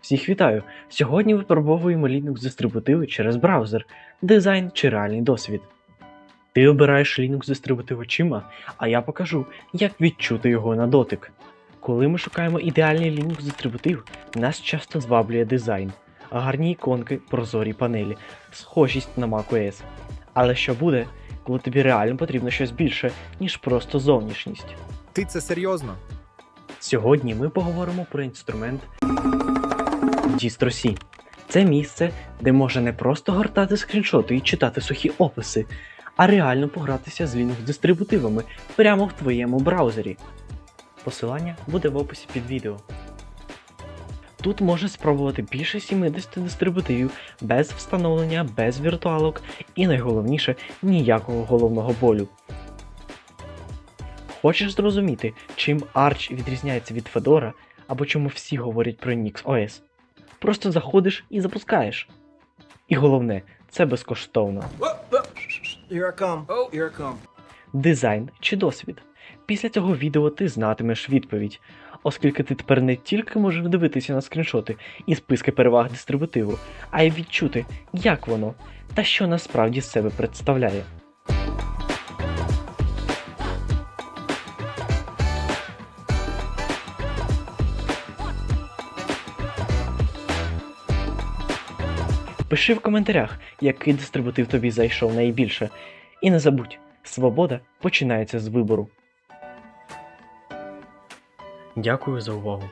Всіх вітаю! Сьогодні випробовуємо Linux дистрибутиви через браузер, дизайн чи реальний досвід. Ти обираєш Linux дистрибутив очима, а я покажу, як відчути його на дотик. Коли ми шукаємо ідеальний Linux дистрибутив, нас часто зваблює дизайн, гарні іконки, прозорі панелі, схожість на macOS. Але що буде, коли тобі реально потрібно щось більше, ніж просто зовнішність? Ти це серйозно? Сьогодні ми поговоримо про інструмент DistroC. Це місце, де можна не просто гортати скріншоти і читати сухі описи, а реально погратися з Linux дистрибутивами прямо в твоєму браузері. Посилання буде в описі під відео. Тут можна спробувати більше 70 дистрибутивів без встановлення, без віртуалок і найголовніше ніякого головного болю. Хочеш зрозуміти, чим Arch відрізняється від Fedora або чому всі говорять про Nix OS? Просто заходиш і запускаєш. І головне, це безкоштовно. Here I come. Oh, here I come. Дизайн чи досвід? Після цього відео ти знатимеш відповідь, оскільки ти тепер не тільки можеш дивитися на скріншоти і списки переваг дистрибутиву, а й відчути, як воно та що насправді з себе представляє. Пиши в коментарях, який дистрибутив тобі зайшов найбільше. І не забудь, свобода починається з вибору. Дякую за увагу.